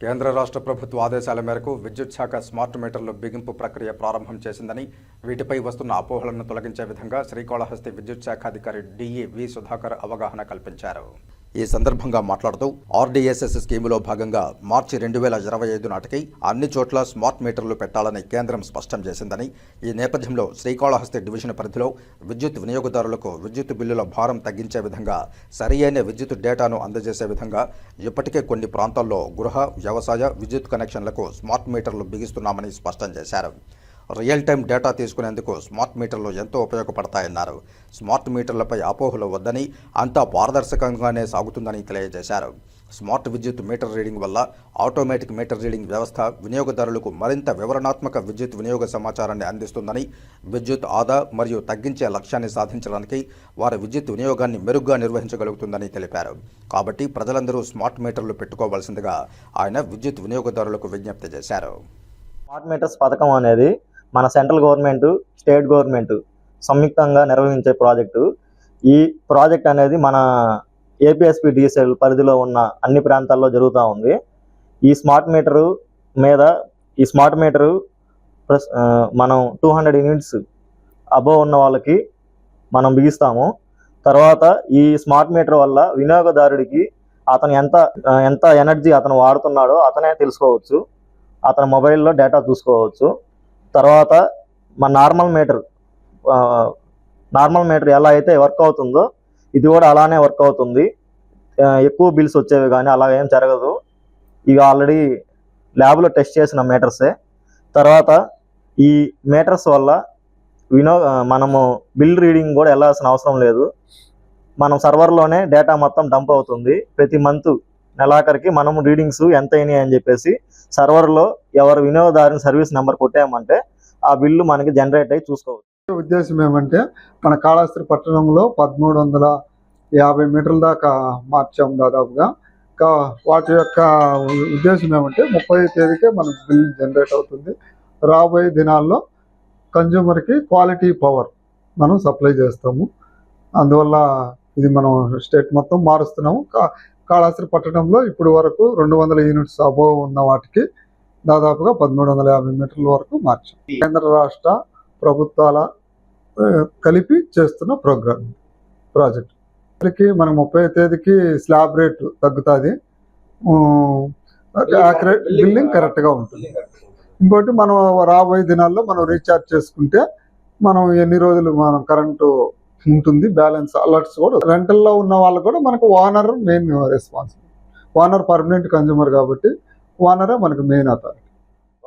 కేంద్ర రాష్ట్ర ప్రభుత్వ ఆదేశాల మేరకు విద్యుత్ శాఖ స్మార్ట్ మీటర్లు బిగింపు ప్రక్రియ ప్రారంభం చేసిందని వీటిపై వస్తున్న అపోహలను తొలగించే విధంగా శ్రీకాళహస్తి విద్యుత్ శాఖ అధికారి డిఈ వి సుధాకర్ అవగాహన కల్పించారు. ఈ సందర్భంగా మాట్లాడుతూ ఆర్డీఎస్ఎస్ స్కీములో భాగంగా మార్చి రెండు వేల ఇరవై ఐదు నాటికి అన్ని చోట్ల స్మార్ట్ మీటర్లు పెట్టాలని కేంద్రం స్పష్టం చేసిందని ఈ నేపథ్యంలో శ్రీకాళహస్తి డివిజన్ పరిధిలో విద్యుత్ వినియోగదారులకు విద్యుత్ బిల్లుల భారం తగ్గించే విధంగా సరియైన విద్యుత్ డేటాను అందజేసే విధంగా ఇప్పటికే కొన్ని ప్రాంతాల్లో గృహ వ్యవసాయ విద్యుత్ కనెక్షన్లకు స్మార్ట్ మీటర్లు బిగిస్తున్నామని స్పష్టం చేశారు. రియల్ టైం డేటా తీసుకునేందుకు స్మార్ట్ మీటర్లు ఎంతో ఉపయోగపడతాయన్నారు. స్మార్ట్ మీటర్లపై అపోహలు వద్దని అంతా పారదర్శకంగానే సాగుతుందని తెలియజేశారు. స్మార్ట్ విద్యుత్ మీటర్ రీడింగ్ వల్ల ఆటోమేటిక్ మీటర్ రీడింగ్ వ్యవస్థ వినియోగదారులకు మరింత వివరణాత్మక విద్యుత్ వినియోగ సమాచారాన్ని అందిస్తుందని విద్యుత్ ఆదా మరియు తగ్గించే లక్ష్యాన్ని సాధించడానికి వారి విద్యుత్ వినియోగాన్ని మెరుగ్గా నిర్వహించగలుగుతుందని తెలిపారు. కాబట్టి ప్రజలందరూ స్మార్ట్ మీటర్లు పెట్టుకోవాల్సిందిగా ఆయన విద్యుత్ వినియోగదారులకు విజ్ఞప్తి చేశారు. స్మార్ట్ మీటర్స్ పథకం అనేది మన సెంట్రల్ గవర్నమెంట్ స్టేట్ గవర్నమెంట్ సంయుక్తంగా నిర్వహించే ప్రాజెక్టు. ఈ ప్రాజెక్ట్ అనేది మన ఏపీఎస్పీ డీసెల్ పరిధిలో ఉన్న అన్ని ప్రాంతాల్లో జరుగుతూ ఉంది. ఈ స్మార్ట్ మీటరు మీద ఈ స్మార్ట్ మీటరు మనం టూ హండ్రెడ్ యూనిట్స్ అబోవ్ ఉన్న వాళ్ళకి మనం బిగిస్తాము. తర్వాత ఈ స్మార్ట్ మీటర్ వల్ల వినియోగదారుడికి అతను ఎంత ఎంత ఎనర్జీ అతను వాడుతున్నాడో అతనే తెలుసుకోవచ్చు. అతని మొబైల్లో డేటా చూసుకోవచ్చు. తర్వాత మన నార్మల్ మీటర్ నార్మల్ మీటర్ ఎలా అయితే వర్క్ అవుతుందో ఇది కూడా అలానే వర్క్ అవుతుంది. ఎక్కువ బిల్స్ వచ్చేవి కానీ అలా ఏం జరగదు. ఇక ఆల్రెడీ ల్యాబ్లో టెస్ట్ చేసిన మీటర్సే. తర్వాత ఈ మీటర్స్ వల్ల వినో మనము బిల్ రీడింగ్ కూడా వెళ్ళాల్సిన అవసరం లేదు. మనం సర్వర్లోనే డేటా మొత్తం డంప్ అవుతుంది. ప్రతి మంత్ నెలాఖరికి మనం రీడింగ్స్ ఎంత అయినాయి అని చెప్పేసి సర్వర్లో ఎవరు వినియోగదారుని సర్వీస్ నెంబర్ కొట్టామంటే ఆ బిల్లు మనకి జనరేట్ అయ్యి చూసుకోవచ్చు. ఉద్దేశం ఏమంటే మన కాళాస్త్రి పట్టణంలో పదమూడు వందల యాభై మీటర్ల దాకా మార్చాం దాదాపుగా. వాటి యొక్క ఉద్దేశం ఏమంటే ముప్పై తేదీకే మనకు బిల్ జనరేట్ అవుతుంది. రాబోయే దినాల్లో కన్జ్యూమర్కి క్వాలిటీ పవర్ మనం సప్లై చేస్తాము. అందువల్ల ఇది మనం స్టేట్ మొత్తం మారుస్తున్నాము. కా- కాళహస్తి పట్టణంలో ఇప్పుడు వరకు రెండు వందల యూనిట్స్ అబోవ్ ఉన్న వాటికి దాదాపుగా పదమూడు వందల యాభై మీటర్ల వరకు మార్చాం. కేంద్ర రాష్ట్ర ప్రభుత్వాల కలిపి చేస్తున్న ప్రోగ్రామ్ ప్రాజెక్ట్. ఇప్పటికి మనకు ముప్పై తేదీకి స్లాబ్ రేట్ తగ్గుతుంది. యాక్యురేట్ బిల్లింగ్ కరెక్ట్గా ఉంటుంది. ఇంకోటి మనం రాబోయే దినాల్లో మనం రీఛార్జ్ చేసుకుంటే మనం ఎన్ని రోజులు మనం కరెంటు ఉంటుంది బ్యాలెన్స్ అలర్ట్స్ కూడా రెంటల్లో ఉన్న వాళ్ళు కూడా మనకు owner main responsible owner permanent consumer కాబట్టి ఓనరే మనకు మెయిన్ అథారిటీ